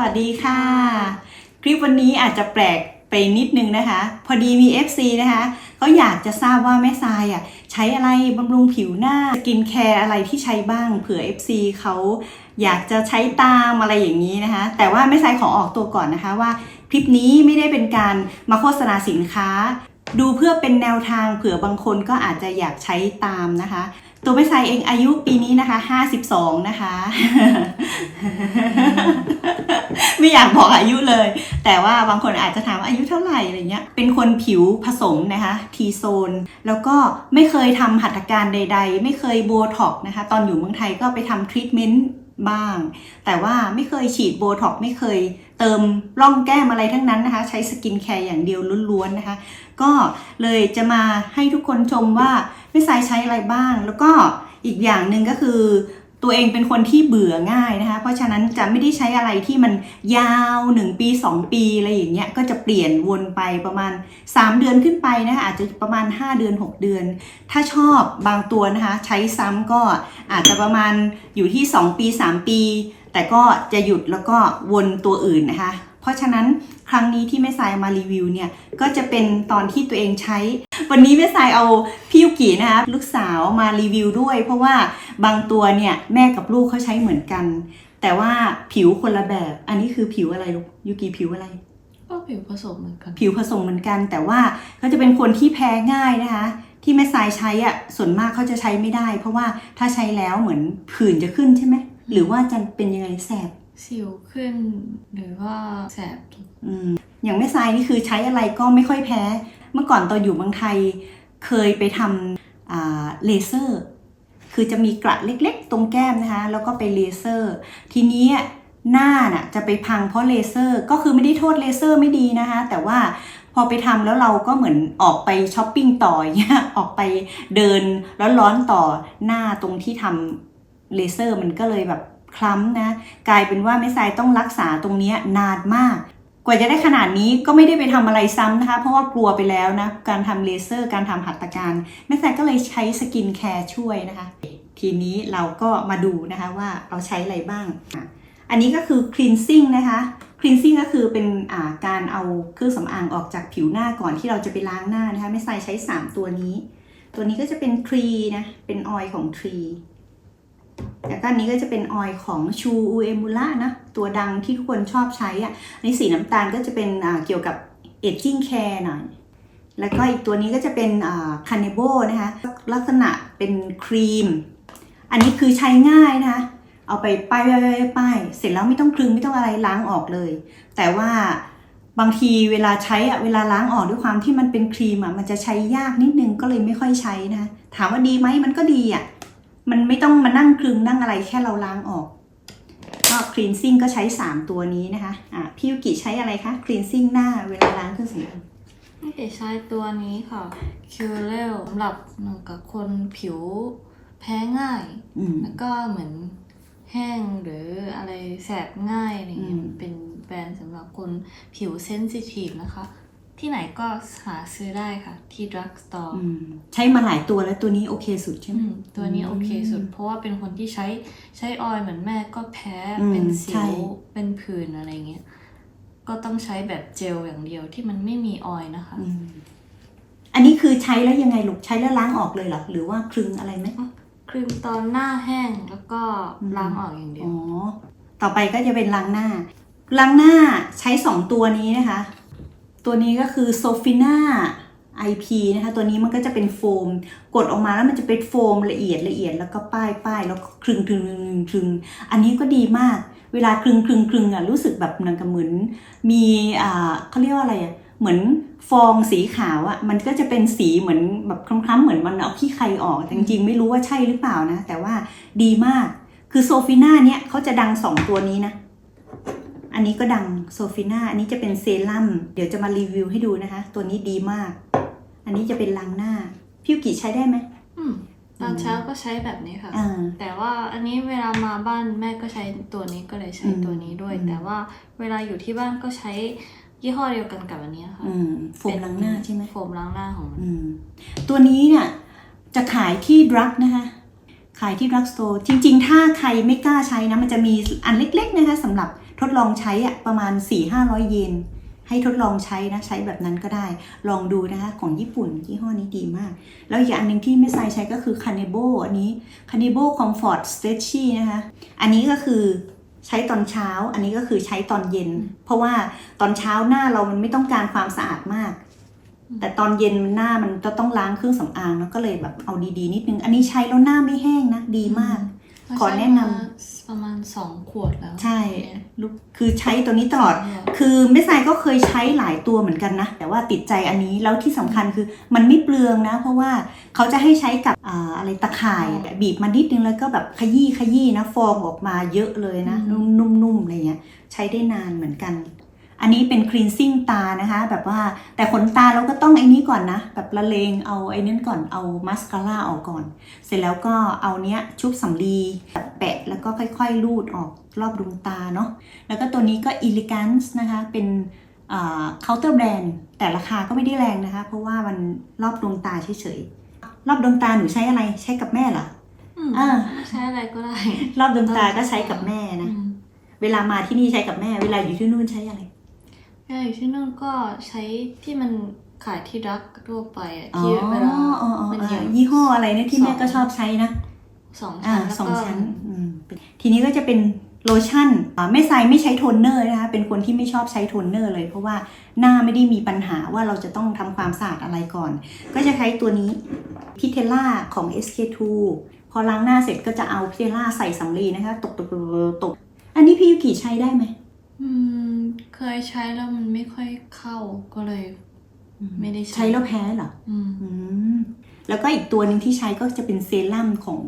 วัสดีค่ะ คลิปวันนี้อาจจะแปลกไปนิดนึงนะคะ พอดีมี FC นะคะเขาอยากจะทราบว่าแม่ทรายอะใช้อะไรบำรุงผิวหน้าสกินแคร์อะไรที่ใช้บ้างเผื่อ FC เขาอยากจะใช้ตามอะไรอย่างนี้นะคะ แต่ว่าแม่ทรายขอออกตัวก่อนนะคะว่า คลิปนี้ไม่ได้เป็นการมาโฆษณาสินค้า ดูเพื่อเป็นแนวทางเผื่อบางคนก็อาจจะอยากใช้ตามนะคะ ตัวไม่ทรายเองอายุปีนี้นะคะ52นะคะ ไม่อยากบอกอายุเลย แต่ว่าบางคนอาจจะถามว่าอายุเท่าไหร่อะไรเงี้ย เป็นคนผิวผสมนะคะทีโซน แล้วก็ไม่เคยทำหัตถการใด ๆ ไม่เคยโบท็อกนะคะ ตอนอยู่เมืองไทยก็ไปทำทรีทเมนต์ บ้าง แต่ว่าไม่เคยฉีดโบท็อกไม่เคยเติมร่องแก้มอะไรทั้งนั้นนะคะ ใช้สกินแคร์อย่างเดียวล้วนๆนะคะ ก็เลยจะมาให้ทุกคนชมว่าไม่ทรายใช้อะไรบ้าง แล้วก็อีกอย่างหนึ่งก็คือ ตัวเองเป็นคนที่เบื่อง่ายนะคะ เพราะฉะนั้นจะไม่ได้ใช้อะไรที่มันยาว 1 ปี 2 ปีอะไรอย่างเงี้ยก็จะเปลี่ยนวนไปประมาณ 3 เดือนขึ้นไปนะคะอาจจะประมาณ 5 เดือน 6 เดือน ถ้าชอบบางตัวนะคะใช้ซ้ำก็อาจจะประมาณอยู่ที่ 2 ปี 3 ปี แต่ก็จะหยุดแล้วก็วนตัวอื่นนะคะ เพราะฉะนั้นครั้งนี้ที่แม่สายมารีวิวเนี่ย ก็จะเป็นตอนที่ตัวเองใช้ วันนี้แม่สายเอาพี่ยุกินะคะลูกสาวมารีวิวด้วย เพราะว่าบางตัวเนี่ยแม่กับลูกเขาใช้เหมือนกัน แต่ว่าผิวคนละแบบ อันนี้คือผิวอะไรลูกยุกิผิวอะไรก็ผิวผสมเหมือนกัน ผิวผสมเหมือนกัน แต่ว่าเขาจะเป็นคนที่แพ้ง่ายนะคะที่แม่สายใช้อะส่วนมากเขาจะใช้ไม่ได้ เพราะว่าถ้าใช้แล้วเหมือนผื่นจะขึ้นใช่ไหมหรือว่าจะเป็นยังไงแสบ สิวขึ้น หรือว่าแสบอืมอย่างแม่ทรายนี่คือใช้อะไรก็ไม่ค่อยแพ้ เมื่อก่อนตอนอยู่เมืองไทยเคยไปทำอ่าเลเซอร์ คือจะมีกระเล็กๆ ตรงแก้มนะคะ แล้วก็ไปเลเซอร์ ทีนี้หน้าน่ะจะไปพังเพราะเลเซอร์ ก็คือไม่ได้โทษเลเซอร์ไม่ดีนะคะ แต่ว่าพอไปทำแล้วเราก็เหมือนออกไปช้อปปิ้งต่ออย่างเงี้ยออกไปเดินร้อนๆต่อหน้าตรงที่ทำเลเซอร์มันก็เลยแบบ คล้ำนะ กลายเป็นว่าแม่ทรายต้องรักษาตรงนี้นานมาก กว่าจะได้ขนาดนี้ก็ไม่ได้ไปทำอะไรซ้ำนะคะ เพราะว่ากลัวไปแล้วนะ การทำเลเซอร์ การทำหัตถการแม่ทรายก็เลยใช้สกินแคร์ช่วยนะคะ ทีนี้เราก็มาดูนะคะว่าเราใช้อะไรบ้าง อันนี้ก็คือ cleansing นะคะ cleansing ก็คือเป็นาการเอาเครื่องสำอางออกจากผิวหน้าก่อนที่เราจะไปล้างหน้านะคะแม่ทรายใช้ 3 ตัวนี้ ตัวนี้ก็จะเป็นทรีนะ เป็นออยล์ของทรี แล้วก็นนี้ก็จะเป็นออยล์ของชูอูเอมูล่านะ ตัวดังที่ทุกคนชอบใช้อะ่ะในสีน้ำตาลก็จะเป็นอ่าเกี่ยวกับเอจจิ้งแคร์หน่อยแล้วก็อีกตัวนี้ก็จะเป็นคาเนโบนะคะลักษณะเป็นครีม อันนี้คือใช้ง่ายนะคะเอาไปป้ายป้ายป้ายเสร็จแล้วไม่ต้องคลึงไม่ต้องอะไรล้างออกเลย แต่ว่าบางทีเวลาใช้อะเวลาล้างออกด้วยความที่มันเป็นครีมอะมันจะใช้ยากนิดนึงก็เลยไม่ค่อยใช้นะคะถามว่าดีไหมมันก็ดีอะ มันไม่ต้องมานั่งคลึงนั่งอะไรแค่เราล้างออกก็คลีนซิ่งก็ใช้ 3 ตัวนี้นะคะอะพี่ยุกิใช้อะไรคะคลีนซิ่งหน้าเวลาล้างเครื่องสำอางไม่ได้ใช้ตัวนี้ค่ะคิวเลลสำหรับเหมือนกับคนผิวแพ้ง่าย อืม แล้วก็เหมือนแห้งหรืออะไรแสบง่ายอะไรเงี้อืยมมันเป็นแบรนด์สำหรับคนผิวเซนซิทีฟนะคะ ที่ไหนก็หาซื้อได้ค่ะที่ดรักสตอร์อืมใช้มาหลายตัวแล้วตัวนี้โอเคสุดใช่ไหมตัวนี้อืมโอเคสุด เพราะว่าเป็นคนที่ใช้ใช้ออยล์เหมือนแม่ก็แพ้อืมเป็นสิใช่ วเป็นผื่นอะไรเงี้ยก็ต้องใช้แบบเจลอย่างเดียวที่มันไม่มีออยล์นะคะ อืมอันนี้คือใช้แล้วยังไงลูกใช้แล้วล้างออกเลยเหรอหรือว่าคลึงอะไรไหม ครีมตอนหน้าแห้งแล้วก็อืม ล้างออกอย่างเดียอ๋วอต่อไปก็จะเป็นล้างหน้า ล้างหน้าใช้2ตัวนี้นะคะ ตัวนี้ก็คือโซฟิน่า IP นะคะ ตัวนี้มันก็จะเป็นโฟม กดออกมาแล้วมันจะเป็นโฟมละเอียดละเอียดแล้วก็ป้ายป้ายแล้วคลึงคลึงคลึงคลึงอันนี้ก็ดีมาก เวลาคลึงคลึงคลึงอะรู้สึกแบบเหมือนกับเหมือนมีอ่าเขาเรียกว่าอะไรอะเหมือนฟองสีขาวอะมันก็จะเป็นสีเหมือนแบบคล้ำๆเหมือนมันเอาขี้ใครออกแต่จริงๆ ไม่รู้ว่าใช่หรือเปล่านะ แต่ว่าดีมากคือโซฟิน่าเนี่ยเขาจะดังสองตัวนี้นะ อันนี้ก็ดังโซฟิน่าอันนี้จะเป็นเซรั่มเดี๋ยวจะมารีวิวให้ดูนะคะ ตัวนี้ดีมาก อันนี้จะเป็นล้างหน้าพิวกิใช้ได้ไหมอืมตอนเช้าก็ใช้แบบนี้ค่ะ อ่า แต่ว่าอันนี้เวลามาบ้านแม่ก็ใช้ตัวนี้ก็เลยใช้อืมตัวนี้ด้วย อืม แต่ว่าเวลาอยู่ที่บ้านก็ใช้ยี่ห้อเดียวกันกับอันเนี้ยค่ะอืมโฟมล้างหน้าใช่ไหม โฟมล้างหน้าของมัน อืมตัวนี้เนี่ยจะขายที่ดรักนะคะ ขายที่ดรักสโตร์จริง ๆ ถ้าใครไม่กล้าใช้นะ มันจะมีอันเล็ก ๆ นะคะสำหรับ ทดลองใช้อะประมาณ 4-500 เยน ให้ทดลองใช้นะ ใช้แบบนั้นก็ได้ ลองดูนะคะ ของญี่ปุ่นยี่ห้อนี้ดีมาก แล้วอีกอันหนึ่งที่ไม่ใส่ใช้ก็คือ c a n e b o อันนี้ c a n e b o Comfort Stretchy นะคะ อันนี้ก็คือใช้ตอนเช้า อันนี้ก็คือใช้ตอนเย็น เพราะว่าตอนเช้าหน้าเรามันไม่ต้องการความสะอาดมาก แต่ตอนเย็นหน้ามันจะต้องล้างเครื่องสำอางแล้วก็เลยแบบเอาดีๆนิดนึง อันนี้ใช้แล้วหน้าไม่แห้งนะ ดีมาก ขอแนะนำใช้มา ประมาณสองขวดแล้ว ใช่ลูกคือใช้ตัวนี้ตลอด คือไม่ทรายก็เคยใช้หลายตัวเหมือนกันนะ แต่ว่าติดใจอันนี้ แล้วที่สำคัญคือมันไม่เปลืองนะ เพราะว่าเขาจะให้ใช้กับอ่าอะไรตะข่ายอะบีบมานิดนึงแล้วก็แบบขยี้ขยี้นะ ฟองออกมาเยอะเลยนะอืมนุ่มๆอะไรเงี้ย ใช้ได้นานเหมือนกัน อันนี้เป็น cleansing ตานะคะแบบว่าแต่ขนตาเราก็ต้องไอ้นี้ก่อนนะ แบบละเลงเอาไอ้นั้นก่อนเอามัสคาร่าออกก่อน เสร็จแล้วก็เอาเนี้ยชุบสำลีแปะแล้วก็ค่อยๆ ลูดออกรอบดวงตาเนาะแล้วก็ตัวนี้ก็ Elegance นะคะเป็นเคาน์เตอร์แบรนด์แต่ราคาก็ไม่ได้แรงนะคะ เพราะว่ามันรอบดวงตาเฉยๆรอบดวงตาหนูใช้อะไรใช้กับแม่เหรออืมอ่าใช้อะไรก็ได้ รอบดวงตาก็ใช้กับแม่นะอืมเวลามาที่นี่ใช้กับแม่ เวลาอยู่ที่นู่นใช้อะไร ใช่ที่นู่นก็ใช้ที่มันขายที่รักทั่วไปอะอ๋อที่เวลาอ๋ออ๋อมันอ๋เยออะยี่ห้ออะไรเนี่ยที่แม่สองก็ชอบใช้นะสองอ่าชั้นแล้วสองก็ชั้นอืมทีนี้ก็จะเป็นโลชั่นอ่าไม่ใส่ไม่ใช้โทนเนอร์นะคะเป็นคนที่ไม่ชอบใช้โทนเนอร์เลย เพราะว่าหน้าไม่ได้มีปัญหาว่าเราจะต้องทำความสะอาดอะไรก่อน ก็จะใช้ตัวนี้พิเทล่าของ SK2 พอล้างหน้าเสร็จก็จะเอาพิเทล่าใส่สำลีนะคะ ตกตกตกตกตกอันนี้พี่ยูกิใช้ได้ไหมอืม เคยใช้แล้วมันไม่ค่อยเข้าก็เลย ไม่ได้ใช้ใช้แล้วแพ้เหรออืม อืมแล้วก็อีกตัวหนึ่งที่ใช้ก็จะเป็นเซรั่มของ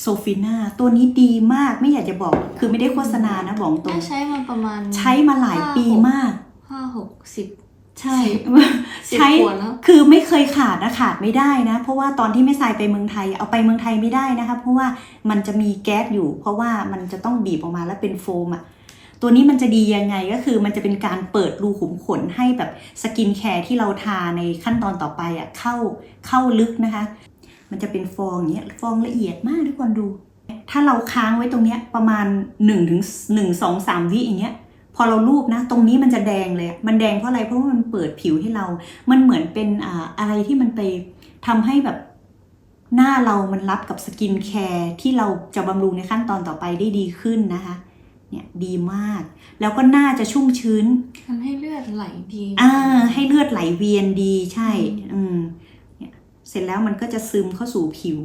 โซฟิน่าตัวนี้ดีมากไม่อยากจะบอก คือไม่ได้โฆษณานะบอกตรน่าง ใช้มาประมาณใช้มาหลายปีมาก ห้าหกสิบ ใช่ สิบใช้ขวดแล้ว คือไม่เคยขาดนะขาดไม่ได้นะ เพราะว่าตอนที่ไม่ใส่ไปเมืองไทยเอาไปเมืองไทยไม่ได้นะคะเพราะว่ามันจะมีแก๊สอยู่ เพราะว่ามันจะต้องบีบออกมาแล้วเป็นโฟมอะ ตัวนี้มันจะดียังไงก็คือมันจะเป็นการเปิดรูขุมขนให้แบบสกินแคร์ที่เราทาในขั้นตอนต่อไปอะเข้าเข้าลึกนะคะ มันจะเป็นฟองเงี้ยฟองละเอียดมากทุกคนดู ถ้าเราค้างไว้ตรงเนี้ยประมาณ1ถึงหนึ่งสองสามวิอย่างเงี้ยพอเราลูบนะ ตรงนี้มันจะแดงเลย มันแดงเพราะอะไร เพราะว่ามันเปิดผิวให้เรา มันเหมือนเป็นอ่าอะไรที่มันไปทำให้แบบหน้าเรามันรับกับสกินแคร์ที่เราจะบำรุงในขั้นตอนต่อไปได้ดีขึ้นนะคะ เนี่ยดีมาก แล้วก็หน้าจะชุ่มชื้นทำให้เลือดไหลดีอ่าให้เลือดไหลเวียนดีใช่ อืมเนี่ยเสร็จแล้วมันก็จะซึมเข้าสู่ผิว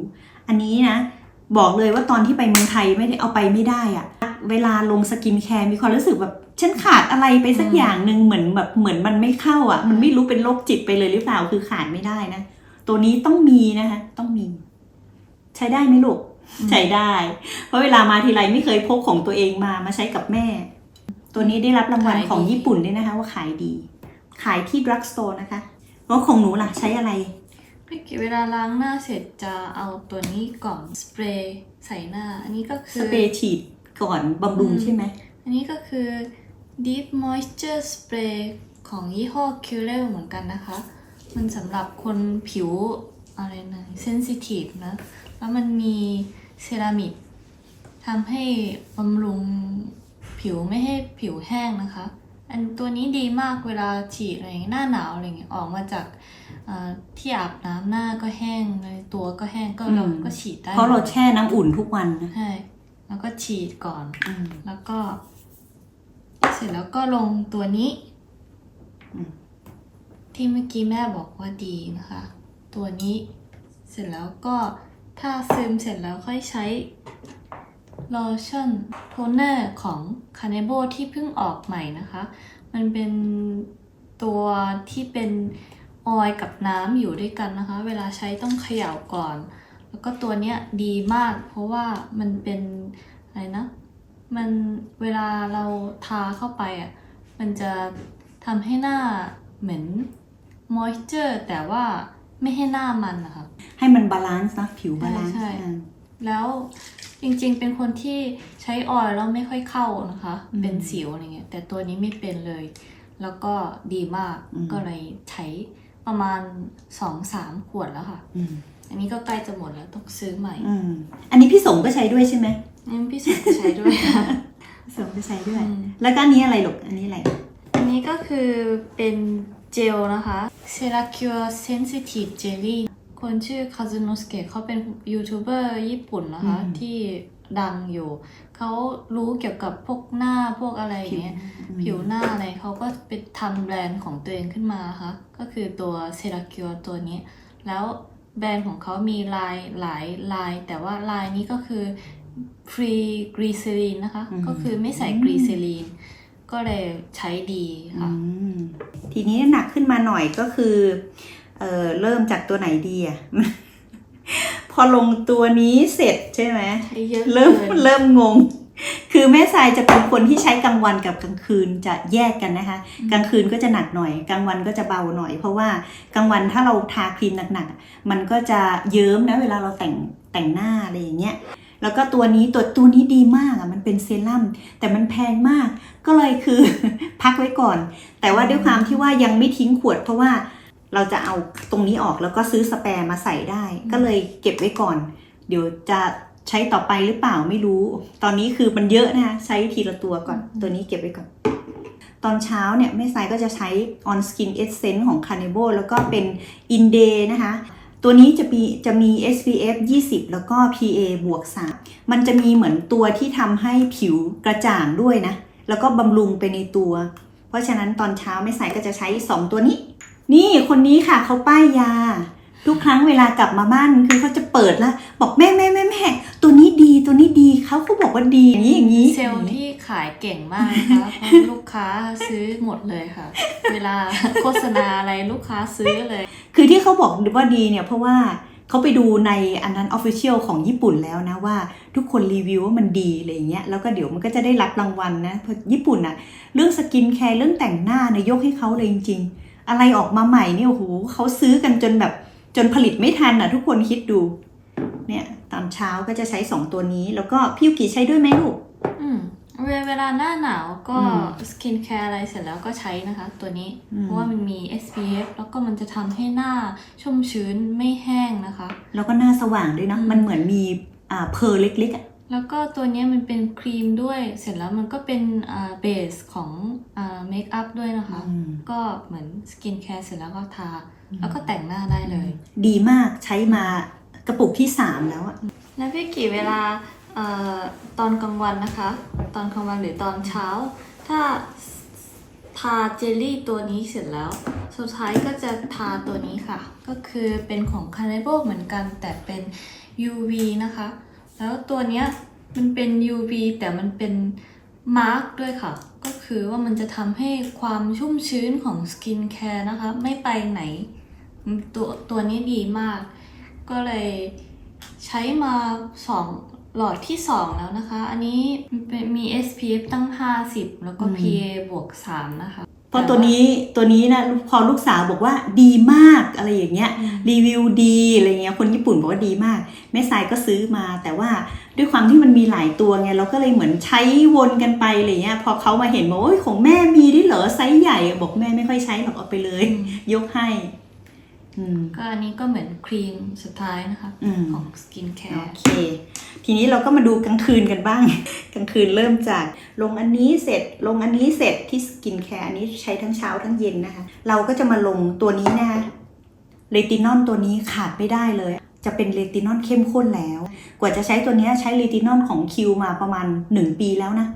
อันนี้นะ บอกเลยว่าตอนที่ไปเมืองไทยไม่ได้เอาไปไม่ได้อะเวลาลงสกินแคร์มีความรู้สึกแบบฉันขาดอะไรไปสักอย่างหนึ่งเหมือนแบบเหมือนมันไม่เข้าอะ มันไม่รู้เป็นโรคจิตไปเลยหรือเปล่าคือขาดไม่ได้นะ ตัวนี้ต้องมีนะคะต้องมี ใช้ได้ไหมลูก ใช้ได้ เพราะเวลามาทีไรไม่เคยพกของตัวเองมามาใช้กับแม่ ตัวนี้ได้รับรางวัลของญี่ปุ่นด้วยนะคะ ว่าขายดี ขายที่ดรักสโตร์นะคะแล้วของหนูล่ะใช้อะไรพี่กิเวลาล้างหน้าเสร็จจะเอาตัวนี้ก่อนสเปรย์ใส่หน้า อันนี้ก็คืสอเปรย์ฉีดก่อนบำรุงอืมใช่ไหม อันนี้ก็คือ Deep Moisture Spray ของยี่ห้อ c u r e l เหมือนกันนะคะ มันสำหรับคนผิวอะไรนะเซนซิทีฟนะ แล้วมันมี เซรามิกทำให้บำรุงผิวไม่ให้ผิวแห้งนะคะ อันตัวนี้ดีมากเวลาฉีดอะไรอย่างเงี้ยหน้าหนาวอะไรเงี้ยออกมาจากเอ่อที่อาบน้ำหน้าก็แห้งเลยตัวก็แห้งก็เราก็ฉีดได้เพราะเราแช่น้ำอุ่นทุกวันนะใช่แล้วก็ฉีดก่อนอืมแล้วก็ เสร็จแล้วก็ลงตัวนี้อืมที่เมื่อกี้แม่บอกว่าดีนะคะ ตัวนี้เสร็จแล้วก็ ถ้าซึมเสร็จแล้วค่อยใช้โลชั่นโทนเนอร์ของ c a n e b o ที่เพิ่งออกใหม่นะคะ มันเป็นตัวที่เป็นออยกับน้ำอยู่ด้วยกันนะคะ เวลาใช้ต้องเขย่าก่อน แล้วก็ตัวเนี้ยดีมาก เพราะว่ามันเป็นอะไรนะ มันเวลาเราทาเข้าไปอะ มันจะทำให้หน้าเหมือน moisture แต่ว่า ไม่ให้หน้ามันนะคะให้มันบาลานซ์นะผิวบาลานซ์ใช่ใช่อ่าแล้วจริงๆ เป็นคนที่ใช้ออยล์แล้วไม่ค่อยเข้านะคะอืมเป็นสิวอะไรเงี้ย แต่ตัวนี้ไม่เป็นเลย แล้วก็ดีมากอืมก็เลยใช้ประมาณ2-3ขวดแล้วค่ะอืมอันนี้ก็ใกล้จะหมดแล้วต้องซื้อใหม่อืมอันนี้พี่สงก็ใช้ด้วยใช่ไหมนี่พี่สุก็ใช้ด้วยค่ะผสมไปใช้ด้วยอืมแล้วก็อันนี้อะไรลูกอันนี้อะไร อันนี้ก็คือเป็น เจลนะคะ c e r a c u r Sensitive Jelly คนชื่อคาซุโนสเกะเขาเป็นยูทูบเบอร์ญี่ปุ่นนะคะอืมที่ดังอยู่ เขารู้เกี่ยวกับพวกหน้าพวกอะไรอย่างเงี้ยผิวหน้าอะไรเขาก็ไปทำแบรนด์ของตัวเองขึ้นมาค่ะ ก็คือตัวเซราคิวตัวนี้ แล้วแบรนด์ของเขามีลายหลายลาย แต่ว่าลายนี้ก็คือ free glycerin นะคะอืมก็คือไม่ใส่กรีเซลีน ก็เลยใช้ดีค่ะอืมทีนี้หนักขึ้นมาหน่อยก็คือเออเริ่มจากตัวไหนดีอะ พอลงตัวนี้เสร็จใช่ไหมใช้เยอะเริ่มกินเริ่มงง คือแม่ทรายจะเป็นคนที่ใช้กลางวันกับกลางคืนจะแยกกันนะคะ กลางคืนก็จะหนักหน่อย กลางวันก็จะเบาหน่อย เพราะว่ากลางวันถ้าเราทาครีมหนักๆอะมันก็จะเยิ้มนะเวลาเราแต่งแต่งหน้าอะไรอย่างเงี้ย แล้วก็ตัวนี้ตัวตัวนี้ดีมากอะมันเป็นเซรั่มแต่มันแพงมาก ก็เลยคือ พักไว้ก่อน แต่ว่าด้วยความที่ว่ายังไม่ทิ้งขวดเพราะว่าเราจะเอาตรงนี้ออกแล้วก็ซื้อสแปร์มาใส่ได้ ก็เลยเก็บไว้ก่อน เดี๋ยวจะใช้ต่อไปหรือเปล่าไม่รู้ ตอนนี้คือมันเยอะนะคะใช้ทีละตัวก่อน ตัวนี้เก็บไว้ก่อน ตอนเช้าเนี่ยแม่สายก็จะใช้ On Skin Essence ของ Carnival แล้วก็เป็น In Day นะคะ ตัวนี้จะมีจะมี SPF 20 แล้วก็ PA บวก3มันจะมีเหมือนตัวที่ทำให้ผิวกระจ่างด้วยนะ แล้วก็บำรุงไปในตัว เพราะฉะนั้นตอนเช้าไม่ใส่ก็จะใช้ 2 ตัวนี้ นี่คนนี้ค่ะเขาป้ายยา ทุกครั้งเวลากลับมาบ้านคือเขาจะเปิดแล้ว บอกแม่แม่แม่แม่ตัวนี้ดีตัวนี้ดีเขาก็บอกว่าดีอย่างนี้อย่างนี้ เซลล์ที่ขายเก่งมากนะคะเพราะลูกค้าซื้อหมดเลยค่ะ เวลาโฆษณาอะไรลูกค้าซื้อเลย คือที่เขาบอกว่าดีเนี่ยเพราะว่าเขาไปดูในอันนั้นออฟฟิเชียลของญี่ปุ่นแล้วนะว่า ทุกคนรีวิวว่ามันดีอะไรอย่างเงี้ยแล้วก็เดี๋ยวมันก็จะได้รับรางวัลนะเพราะญี่ปุ่นอะเรื่องสกินแคร์เรื่องแต่งหน้าเนี่ยยกให้เขาเลยจริง ๆ อะไรออกมาใหม่เนี่ยโอ้โหเขาซื้อกันจนแบบ จนผลิตไม่ทันอะทุกคนคิดดู เนี่ยตอนเช้าก็จะใช้2ตัวนี้ แล้วก็พี่ยูกิใช้ด้วยไหมลูก อืมเวเวลาหน้าหนาวก็อืมสกินแคร์อะไรเสร็จแล้วก็ใช้นะคะ ตัวนี้อืมเพราะว่ามันมี SPF แล้วก็มันจะทำให้หน้าชุ่มชื้นไม่แห้งนะคะ แล้วก็หน้าสว่างด้วยเนอะอืมมันเหมือนมีอ่าเพอร์เล็กๆอะ แล้วก็ตัวเนี้ยมันเป็นครีมด้วย เสร็จแล้วมันก็เป็นอ่าเบสของอ่าเมคอัพด้วยนะคะอืมก็เหมือนสกินแคร์เสร็จแล้วก็ทา แล้วก็แต่งหน้าได้เลย ดีมากใช้มากระปุกที่ 3 แล้วอะแล้วพี่กี่เวลาเอ่อตอนกลางวันนะคะ ตอนกลางวันหรือตอนเช้า ถ้าทาเจลลี่ตัวนี้เสร็จแล้ว สุดท้ายก็จะทาตัวนี้ค่ะ ก็คือเป็นของ c a n a b o เหมือนกันแต่เป็น UV นะคะ แล้วตัวเนี้ยมันเป็น UV แต่มันเป็นมาร์กด้วยค่ะ ก็คือว่ามันจะทำให้ความชุ่มชื้นของสกินแคร์นะคะ ไม่ไปไหน ตัวตัวนี้ดีมาก ก็เลยใช้มาสองหลอดที่ 2 แล้วนะคะ อันนี้มันเป็นมี SPF ตั้ง 50 แล้วก็อืม PA บวก 3 นะคะเพราะตัวนี้ตัวนี้นะพอลูกสาวบอกว่าดีมากอะไรอย่างเงี้ยอืมรีวิวดีอะไรเงี้ยคนญี่ปุ่นบอกว่าดีมาก แม่สายก็ซื้อมา แต่ว่าด้วยความที่มันมีหลายตัวไงเราก็เลยเหมือนใช้วนกันไปอะไรเงี้ยพอเขามาเห็นบอกว่าโอ้ยของแม่มีด้วยเหรอไซส์ใหญ่บอกแม่ไม่ค่อยใช้หรอกเอาไปเลยอืมยกให้อืม ก็อันนี้ก็เหมือนครีมสุดท้ายนะคะอืมของสกินแคโอร์เค ทีนี้เราก็มาดูกลางคืนกันบ้าง กลางคืนเริ่มจากลงอันนี้เสร็จลงอันนี้เสร็จที่สกินแคร์อันนี้ใช้ทั้งเช้าทั้งเย็นนะคะ เราก็จะมาลงตัวนี้นะคะเรตินอลตัวนี้ขาดไม่ได้เลย จะเป็นเรตินอลเข้มข้นแล้ว กว่าจะใช้ตัวเนี้ยใช้เรตินอลของคิวมาประมาณ 1 ปีแล้วนะ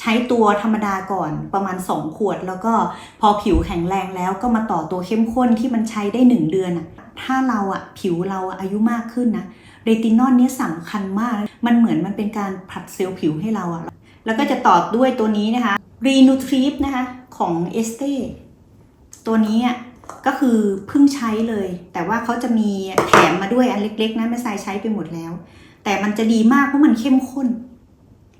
ใช้ตัวธรรมดาก่อนประมาณ 2 ขวด แล้วก็พอผิวแข็งแรงแล้วก็มาต่อตัวเข้มข้นที่มันใช้ได้ 1 เดือนอะถ้าเราอะผิวเราอายุมากขึ้นนะเรตินอลเนี้ยสำคัญมาก มันเหมือนมันเป็นการผลัดเซลล์ผิวให้เราอะแล้วก็จะต่อด้วยตัวนี้นะคะ r e n u t r i v นะคะของ e s t e ตัวนี้อะก็คือเพิ่งใช้เลย แต่ว่าเขาจะมีแถมมาด้วยอันเล็กๆนะไม่ทรายใช้ไปหมดแล้ว แต่มันจะดีมากเพราะมันเข้มข้น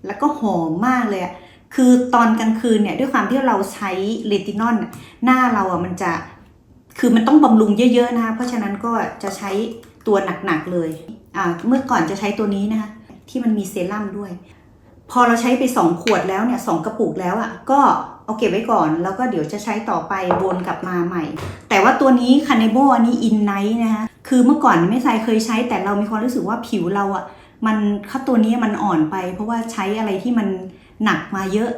แล้วก็หอมมากเลยอะ คือตอนกลางคืนเนี่ยด้วยความที่เราใช้เรตินอลน่ะหน้าเราอะมันจะคือมันต้องบำรุงเยอะๆนะคะเพราะฉะนั้นก็จะใช้ตัวหนักๆเลยอ่าเมื่อก่อนจะใช้ตัวนี้นะคะที่มันมีเซรั่มด้วย พอเราใช้ไป 2 ขวดแล้วเนี่ยสองกระปุกแล้วอะ่ะก็เอาเก็บไว้ก่อนแล้วก็เดี๋ยวจะใช้ต่อไปวนกลับมาใหม่ แต่ว่าตัวนี้คา n นโบอันนี้อินไนท์นะคะคือเมื่อก่อนไม่ใส่เคยใช้แต่เรามีความรู้สึกว่าผิวเราอะ่ะมันค่าตัวนี้มันอ่อนไป เพราะว่าใช้อะไรที่มัน หนักมาเยอะ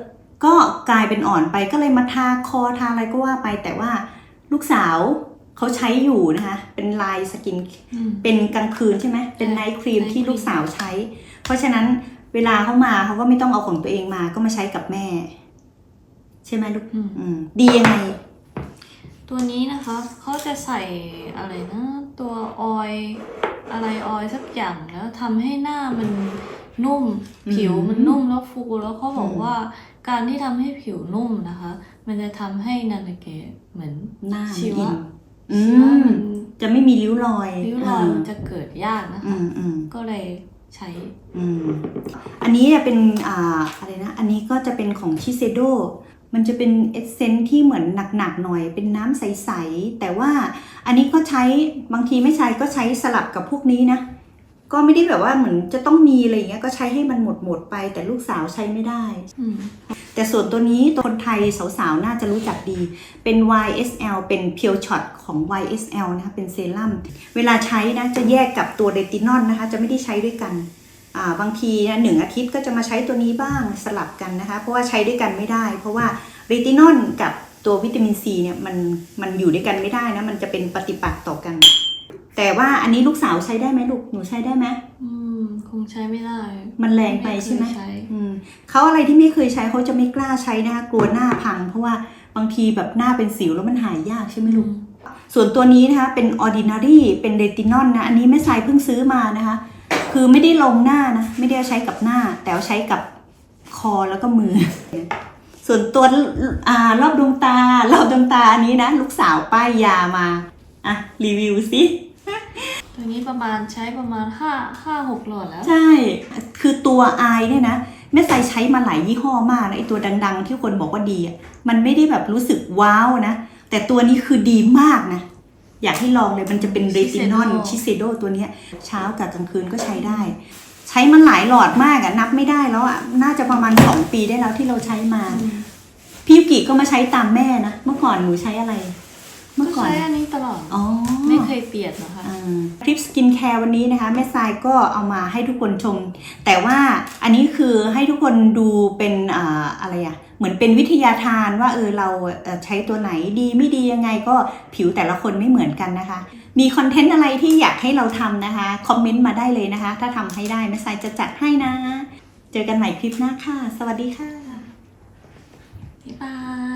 ก็กลายเป็นอ่อนไปก็เลยมาทาคอทาอะไรก็ว่าไป แต่ว่าลูกสาวเขาใช้อยู่นะคะ เป็นลายสกินอืมเป็นกลางคืนใช่ไหมเป็นไนท์ครีม night ที่ cream ลูกสาวใช้ เพราะฉะนั้นเวลาเขามาเขาก็ไม่ต้องเอาของตัวเองมาก็มาใช้กับแม่ ใช่ไหมลูกอืมอืมดียังไง ตัวนี้นะคะเขาจะใส่อะไรนะ ตัวออยล์อะไรออยล์สักอย่างแล้วทำให้หน้ามัน นุ่มอืมผิวมันนุ่มแล้วฟูแล้วเขาบอกอืมว่าการที่ทำให้ผิวนุ่มนะคะ มันจะทำให้นานาเกะเหมือนหน้าชีมันวะอินอืชีวะมมันจะไม่มีริ้วรอยริ้วรอยมันจะเกิดยากนะอืคะมอืมก็เลยใช้อืมอันนี้เนี่ยเป็นอ่าอะไรนะ อันนี้ก็จะเป็นของชิเซโดมันจะเป็นเอเซนที่เหมือนหนักๆหน่อย เป็นน้ำใส ๆ แต่ว่าอันนี้ก็ใช้บางทีไม่ใช้ก็ใช้สลับกับพวกนี้นะ ก็ไม่ได้แบบว่าเหมือนจะต้องมีอะไรอย่างเงี้ยก็ใช้ให้มันหมดหมดๆไป แต่ลูกสาวใช้ไม่ได้อืมแต่ส่วนตัวนี้คนไทยสาวๆ น่าจะรู้จักดี เป็น YSL เป็น Pure Shot ของ YSL นะคะเป็นเซรั่มเวลาใช้นะจะแยกกับตัวเรตินอลนะคะ จะไม่ได้ใช้ด้วยกันอ่าบางทีนะหนึ่งอาทิตย์ก็จะมาใช้ตัวนี้บ้างสลับกันนะคะ เพราะว่าใช้ด้วยกันไม่ได้ เพราะว่าเรตินอลกับตัววิตามินซีเนี่ยมันมันอยู่ด้วยกันไม่ได้นะมันจะเป็นปฏิปักษ์ต่อกัน แต่ว่าอันนี้ลูกสาวใช้ได้ไหมลูกหนูใช้ได้ไหมอืม คงใช้ไม่ได้มันแรงไปใช่ไหมเคยใช้อืมเขาอะไรที่ไม่เคยใช้เขาจะไม่กล้าใช้นะคะกลัวหน้าพัง เพราะว่าบางทีแบบหน้าเป็นสิวแล้วมันหายยากใช่ไหมลูก ส่วนตัวนี้นะคะเป็น ordinary เป็นเรตินอลนะ อันนี้แม่ทรายเพิ่งซื้อมานะคะ คือไม่ได้ลงหน้านะ ไม่ได้ใช้กับหน้า แต่เอาใช้กับคอแล้วก็มือ ส่วนตัวอ่ารอบดวงตารอบดวงตาอันนี้นะ ลูกสาวป้ายยามา อะ รีวิวสิ ตัวนี้ประมาณใช้ประมาณห้าห้าหกหลอดแล้ว ใช่ คือตัวอายเนี่ยนะแม่ใส่ใช้มาหลายยี่ห้อมากนะไอตัวดัง ๆ ที่คนบอกว่าดีอะมันไม่ได้แบบรู้สึกว้าวนะ แต่ตัวนี้คือดีมากนะ อยากให้ลองเลยมันจะเป็นเรตินอล Shiseido ชิเซโดตัวเนี้ยเช้ากับกลางคืนก็ใช้ได้ ใช้มันหลายหลอดมากอะนับไม่ได้แล้วอะน่าจะประมาณ2ปีได้แล้วที่เราใช้มา พี่ยุกิก็มาใช้ตามแม่นะ เมื่อก่อนหนูใช้อะไร เมื่อก่อนใช้อันนี้ตลอดอ๋อไม่เคยเปลี่ยนนะคะคลิปสกินแคร์วันนี้นะคะแม่ทรายก็เอามาให้ทุกคนชม แต่ว่าอันนี้คือให้ทุกคนดูเป็นอ่าอะไรอะเหมือนเป็นวิทยาทานว่าเออเราเอ่อใช้ตัวไหนดีไม่ดียังไงก็ผิวแต่ละคนไม่เหมือนกันนะคะ มีคอนเทนต์อะไรที่อยากให้เราทำนะคะ คอมเมนต์มาได้เลยนะคะ ถ้าทำให้ได้แม่ทรายจะจัดให้นะ เจอกันใหม่คลิปหน้าค่ะ สวัสดีค่ะบ๊ายบาย